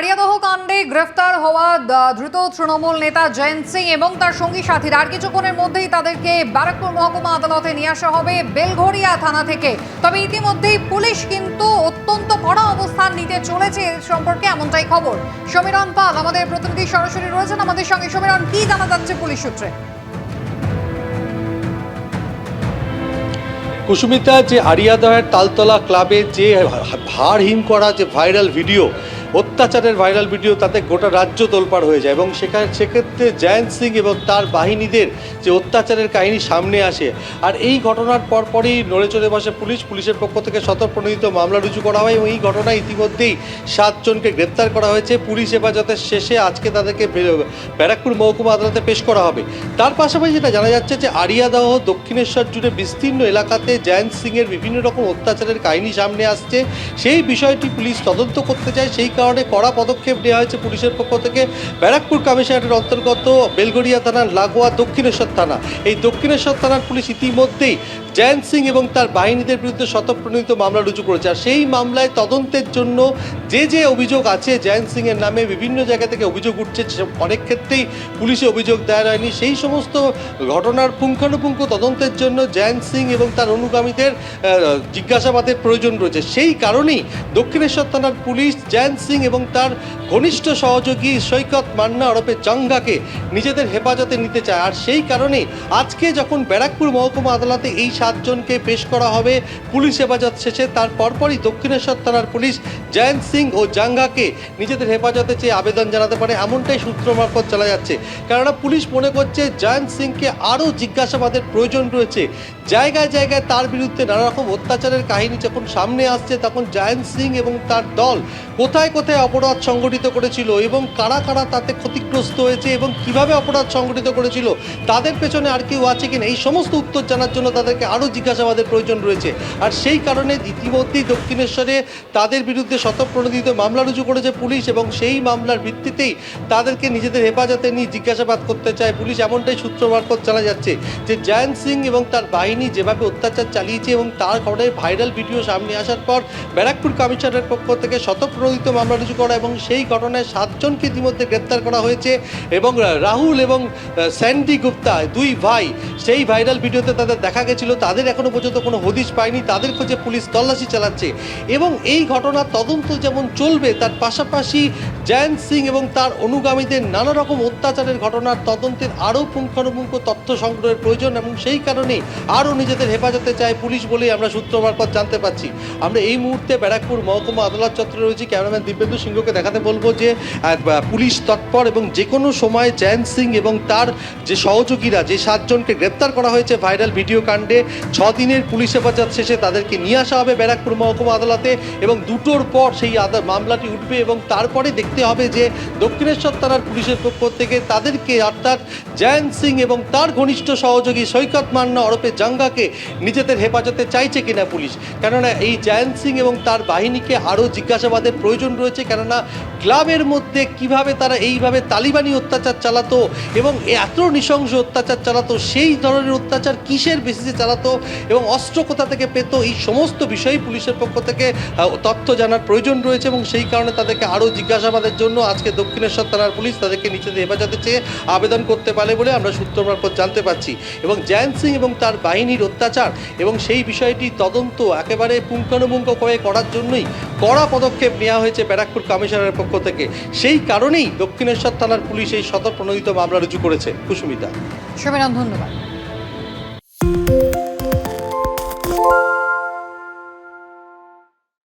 আড়িয়াদহ কাণ্ডে গ্রেফতার হওয়া দ- ধৃত তৃণমূল নেতা জয়ন্ত সিং এবং তার সঙ্গী সাথীরা। আর কিছুক্ষণের মধ্যেই তাদেরকে ব্যারাকপুর মহকুমা আদালতে নিয়ে আসা হবে বেলঘরিয়া থানা থেকে। তবে ইতিমধ্যেই পুলিশ কিন্তু অত্যন্ত কড়া অবস্থান নিতে চলেছে সম্পর্কে এমনটাই খবর। সমীরণ পাল, আমাদের প্রতিনিধি সরাসরি রয়েছেন। আমাদের সঙ্গে সমীরণ, কি জানা যাচ্ছে পুলিশ সূত্রে? কুসুমিতা, যে আরিয়াদহের তালতলা ক্লাবে যে ভারহীন করা যে ভাইরাল ভিডিও অত্যাচারের ভাইরাল ভিডিও তাতে গোটা রাজ্য তোলপাড় হয়ে যায় এবং সেখানে সেক্ষেত্রে জয়ন্ত সিং এবং তার বাহিনীদের যে অত্যাচারের কাহিনী সামনে আসে। আর এই ঘটনার পরপরই নড়ে চড়ে বসে পুলিশ, পুলিশের পক্ষ থেকে শতপ্রণোদিত মামলা রুজু করা হয় এবং এই ঘটনায় ইতিমধ্যেই সাতজনকে গ্রেপ্তার করা হয়েছে। পুলিশ হেফাজতের শেষে আজকে তাদেরকে ব্যারাকপুর মহকুমা আদালতে পেশ করা হবে। তার পাশাপাশি যেটা জানা যাচ্ছে যে আরিয়াদহ দক্ষিণেশ্বর জুড়ে বিস্তীর্ণ এলাকাতে জয়ন্ত সিংয়ের বিভিন্ন রকম অত্যাচারের কাহিনী সামনে আসছে। সেই বিষয়টি পুলিশ তদন্ত করতে চায়। সেই কারণে কড়া পদক্ষেপ নেওয়া হয়েছে পুলিশের পক্ষ থেকে। ব্যারাকপুর কমিশনারের অন্তর্গত বেলগড়িয়া থানার লাগোয়া দক্ষিণেশ্বর থানা। এই দক্ষিণেশ্বর থানার পুলিশ ইতিমধ্যেই জয়ন্ত সিং এবং তার বাহিনীদের বিরুদ্ধে শতপ্রণীত মামলা রুজু করেছে। আর সেই মামলায় তদন্তের জন্য যে যে অভিযোগ আছে, জয়ন্ত সিংয়ের নামে বিভিন্ন জায়গা থেকে অভিযোগ উঠছে, সে- অনেক ক্ষেত্রেই পুলিশে অভিযোগ দায়ের হয়নি। সেই সমস্ত ঘটনার পুঙ্খানুপুঙ্খ তদন্তের জন্য জয়ন্ত সিং এবং তার অনুগামীদের জিজ্ঞাসাবাদের প্রয়োজন রয়েছে। সেই কারণেই দক্ষিণেশ্বর থানার পুলিশ জয়ন্ত সিং এবং তার ঘনিষ্ঠ সহযোগী সৈকত মান্না ওরফে জঙ্গাকে নিজেদের হেফাজতে নিতে চায়। আর সেই কারণে আজকে যখন ব্যারাকপুর মহকুমা আদালতে এই সাতজনকে পেশ করা হবে পুলিশ হেফাজত শেষে, তার পরপরই দক্ষিণেশ্বর থানার পুলিশ জয়ন্ত সিং ও জাঙ্গাকে নিজেদের হেফাজতে চেয়ে আবেদন জানাতে পারে। এমনটাই সূত্র মারফত চলা যাচ্ছে। কেননা পুলিশ মনে করছে জয়ন্ত সিংকে আরও জিজ্ঞাসাবাদের প্রয়োজন রয়েছে। জায়গায় জায়গায় তার বিরুদ্ধে নানা রকম অত্যাচারের কাহিনী যখন সামনে আসছে, তখন জয়ন্ত সিং এবং তার দল কোথায় কোথায় অপরাধ সংগঠিত করেছিল এবং কারা কারা তাতে ক্ষতিগ্রস্ত হয়েছে এবং কীভাবে অপরাধ সংগঠিত করেছিল, তাদের পেছনে আর কেউ আছে কিনা, এই সমস্ত উত্তর জানার জন্য তাদেরকে আরও জিজ্ঞাসাবাদের প্রয়োজন রয়েছে। আর সেই কারণে ইতিমধ্যেই দক্ষিণেশ্বরে তাদের বিরুদ্ধে শতপ্রণোদিত মামলা রুজু করেছে পুলিশ এবং সেই মামলার ভিত্তিতেই তাদেরকে নিজেদের হেফাজতে নিয়ে জিজ্ঞাসাবাদ করতে চায় পুলিশ। এমনটাই সূত্র মারফত জানা যাচ্ছে যে জয়ন্ত সিং এবং তার বাহিনী যেভাবে অত্যাচার চালিয়েছে এবং তার কারণে ভাইরাল ভিডিও সামনে আসার পর ব্যারাকপুর কমিশনের পক্ষ থেকে শতপ্রণোদিত মামলা রুজু করা এবং সেই ঘটনায় সাতজনকে ইতিমধ্যে গ্রেপ্তার করা হয়েছে এবং রাহুল এবং স্যান্ডি গুপ্তা, দুই ভাই, সেই ভাইরাল ভিডিওতে তাদের দেখা গেছিল। তাদের এখনও পর্যন্ত কোনো হদিশ পায়নি। তাদের খোঁজে পুলিশ তল্লাশি চালাচ্ছে এবং এই ঘটনার তদন্ত যেমন চলবে, তার পাশাপাশি জয়ন্ত সিং এবং তার অনুগামীদের নানা রকম অত্যাচারের ঘটনার তদন্তের আরও পুঙ্খানুপুঙ্খ তথ্য সংগ্রহের প্রয়োজন এবং সেই কারণে আরও নিজেদের হেফাজতে চায় পুলিশ বলেই আমরা সূত্র মারফত জানতে পারছি। আমরা এই মুহূর্তে ব্যারাকপুর মহকুমা আদালত চত্বরে রয়েছি। ক্যামেরাম্যান দিব্যেন্দু সিংহকে দেখাতে বলব যে পুলিশ তৎপর এবং যে কোনো সময় জয়ন্ত সিং এবং তার যে সহযোগীরা, যে সাতজনকে গ্রেপ্তার করা হয়েছে ভাইরাল ভিডিও কাণ্ডে ছ দিনের পুলিশ হেফাজত শেষে তাদেরকে নিয়ে আসা হবে ব্যারাকপুর মহকুমা আদালতে এবং দুটোর পর সেই মামলাটি উঠবে এবং তারপরে দেখতে হবে যে দক্ষিণেশ্বর থানার পুলিশের পক্ষ থেকে তাদেরকে অর্থাৎ জয়ন্ত সিং এবং তার ঘনিষ্ঠ সহযোগী সৈকত মান্না ওরফে জাঙ্গাকে নিজেদের হেফাজতে চাইছে কিনা পুলিশ। কেননা এই জয়ন্ত সিং এবং তার বাহিনীকে আরও জিজ্ঞাসাবাদের প্রয়োজন রয়েছে। কেননা ক্লাবের মধ্যে কীভাবে তারা এইভাবে তালিবানি অত্যাচার চালাতো এবং এত নৃশংস অত্যাচার চালাতো, সেই ধরনের অত্যাচার কিসের বেসিসে চালাতো এবং অস্ত্র কোথা থেকে পেতো, এই সমস্ত বিষয়ই পুলিশের পক্ষ থেকে তথ্য জানার প্রয়োজন রয়েছে এবং সেই কারণে তাদেরকে আরও জিজ্ঞাসাবাদের জন্য আজকে দক্ষিণেশ্বর থানার পুলিশ তাদেরকে নিজেদের হেফাজতে চেয়ে আবেদন করতে পারে বলে আমরা সূত্র মারফত জানতে পারছি। এবং জয়ন্ত সিং এবং তার বাহিনীর অত্যাচার এবং সেই বিষয়টি তদন্ত একেবারে পুঙ্খানুপুঙ্খ করে করার জন্যই কড়া পদক্ষেপ নেওয়া হয়েছে ব্যারাকপুর কমিশনারের পক্ষ থেকে। সেই কারণেই দক্ষিণেশ্বর থানার পুলিশ এই প্রণোদিত মামলা রুজু করেছে। কুসুমিতা। সমীরণ ধন্যবাদ।